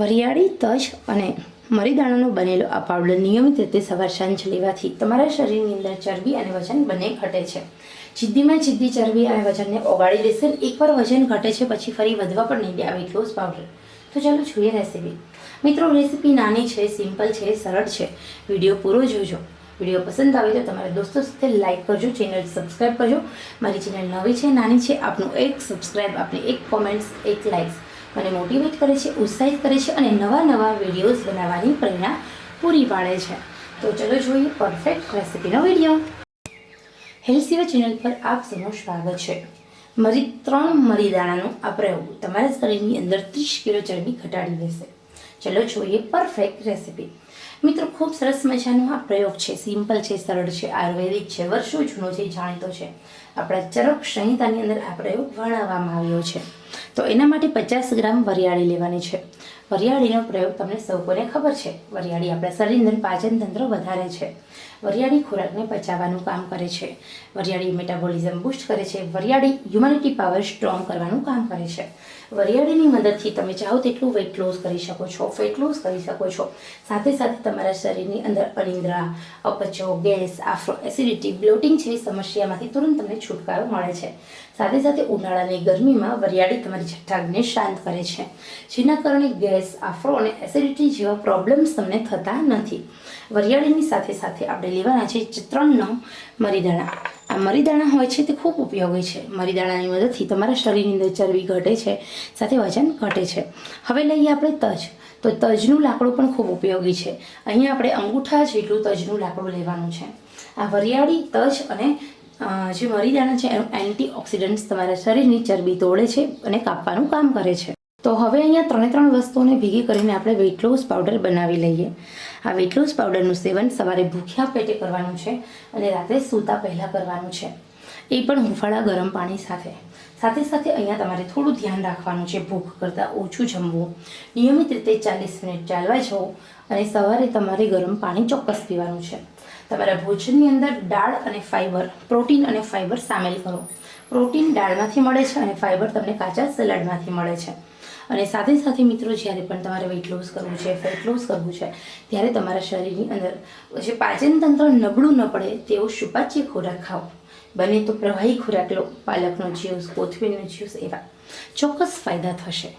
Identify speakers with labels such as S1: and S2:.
S1: વરિયાળી તજ અને મરીદાણાનો બનેલો આ પાવડર નિયમિત રીતે સવાર સાંજ લેવાથી તમારા શરીરની અંદર ચરબી અને વજન બંને ઘટે છે. જિદ્દીમાં જિદ્દી ચરબી અને વજનને ઓગાળી દેશે એકવાર વજન ઘટે છે પછી ફરી વધવા પણ નહીં દે આ વેટ પાવડર. તો ચાલો જોઈએ રેસીપી મિત્રો રેસીપી નાની છે સિમ્પલ છે, સરળ છે. વીડિયો પૂરો જોજો. વીડિયો પસંદ આવે તો તમારા દોસ્તો સાથે લાઇક કરજો ચેનલ સબસ્ક્રાઈબ કરજો. મારી ચેનલ નવી છે, નાની છે, આપનું એક સબસ્ક્રાઈબ આપની એક કોમેન્ટ્સ એક લાઇક્સ મને મોટિવેટ કરે છે, ઉત્સાહિત કરે છે અને નવા નવા વિડીયોઝ બનાવવાની પ્રેરણા પૂરી પાડે છે. તો ચલો જોઈએ પરફેક્ટ રેસિપીનો વીડિયો હેલ્થ સેવા ચેનલ પર આપ સૌનું સ્વાગત છે. મરી ત્રણ મરીદાણાનો આ પ્રયોગ તમારા શરીરની અંદર ત્રીસ કિલો ચરબી ઘટાડી દેશે. ચલો જોઈએ પરફેક્ટ રેસિપી મિત્રો, ખૂબ સરસ મજાનો આ પ્રયોગ છે. સિમ્પલ છે, સરળ છે, આયુર્વેદિક છે, વર્ષો જૂનો છે, જાણીતો છે. આપણા ચરક સંહિતાની અંદર આ પ્રયોગ વર્ણવવામાં આવ્યો છે. તો એના માટે પચાસ ગ્રામ વરિયાળી લેવાની છે. વરિયાળીનો પ્રયોગ તમને સૌ કોને ખબર છે. વરિયાળી આપણા શરીર પાચન તંત્ર વધારે છે. વરિયાળી ખોરાકને પચાવવાનું કામ કરે છે. વરિયાળી મેટાબોલિઝમ બૂસ્ટ કરે છે. વરિયાળી હ્યુમેનિટી પાવર સ્ટ્રોંગ કરવાનું કામ કરે છે. વરિયાળીની મદદથી તમે ચાહો તેટલું વેઇટ લોસ કરી શકો છો ફેટ લોસ કરી શકો છો. સાથે સાથે તમારા શરીરની અંદર અનિંદ્રા, અપચો, ગેસ, આફ્રો એસિડિટી બ્લોટિંગ જેવી સમસ્યામાંથી તુરંત તમને છુટકારો મળે છે. સાથે સાથે ઉનાળાની ગરમીમાં વરિયાળી તમારી જઠ્ઠાગને શાંત કરે છે. જેના કારણે ગેસ, આફ્રો અને એસિડિટી જેવા પ્રોબ્લેમ્સ તમને થતા નથી. વરિયાળીની સાથે સાથે આપણે લેવાના છે ત્રણ મરીદાણા. આ મરીદાણા હોય છે તે ખૂબ ઉપયોગી છે. મરીદાણાની મદદથી તમારા શરીરની અંદર ચરબી ઘટે છે, સાથે વજન ઘટે છે. હવે લઈએ આપણે તજ. તો તજનું લાકડું પણ ખૂબ ઉપયોગી છે. અહીંયા આપણે અંગૂઠા જેટલું તજનું લાકડું લેવાનું છે. આ વરિયાળી, તજ અને જે મરીદાણા છે, એનું એન્ટીઓક્સિડન્ટ્સ તમારા શરીરની ચરબી તોડે છે અને કાપવાનું કામ કરે છે. તો હવે અહીંયા ત્રણે ત્રણ વસ્તુઓને ભેગી કરીને આપણે વેઇટ લોસ પાવડર બનાવી લઈએ. આ વેઇટ લોસ પાવડરનું સેવન સવારે ભૂખ્યા પેટે કરવાનું છે અને રાત્રે સૂતા પહેલાં કરવાનું છે. એ પણ હુંફાળા ગરમ પાણી સાથે. સાથે સાથે અહીંયા તમારે થોડું ધ્યાન રાખવાનું છે ભૂખ કરતાં ઓછું જમવું. નિયમિત રીતે ચાલીસ મિનિટ ચાલવા જવું અને સવારે તમારે ગરમ પાણી ચોક્કસ પીવાનું છે. તમારા ભોજનની અંદર દાળ અને ફાઇબર પ્રોટીન અને ફાઇબર સામેલ કરો. પ્રોટીન દાળમાંથી મળે છે અને ફાઇબર તમને કાચા સલાડમાંથી મળે છે. અને સાથે સાથે મિત્રો, જ્યારે પણ તમારે વેઇટ લોસ કરવું છે ફેટ લોસ કરવું છે, ત્યારે તમારા શરીરની અંદર જે પાચન તંત્ર નબળું ન પડે તેવો સુપાચ્ય ખોરાક ખાઓ. બને તો પ્રવાહી ખોરાક લો, પાલકનો જ્યુસ કોથમીરનો જ્યુસ એવા ચોક્કસ ફાયદા થશે.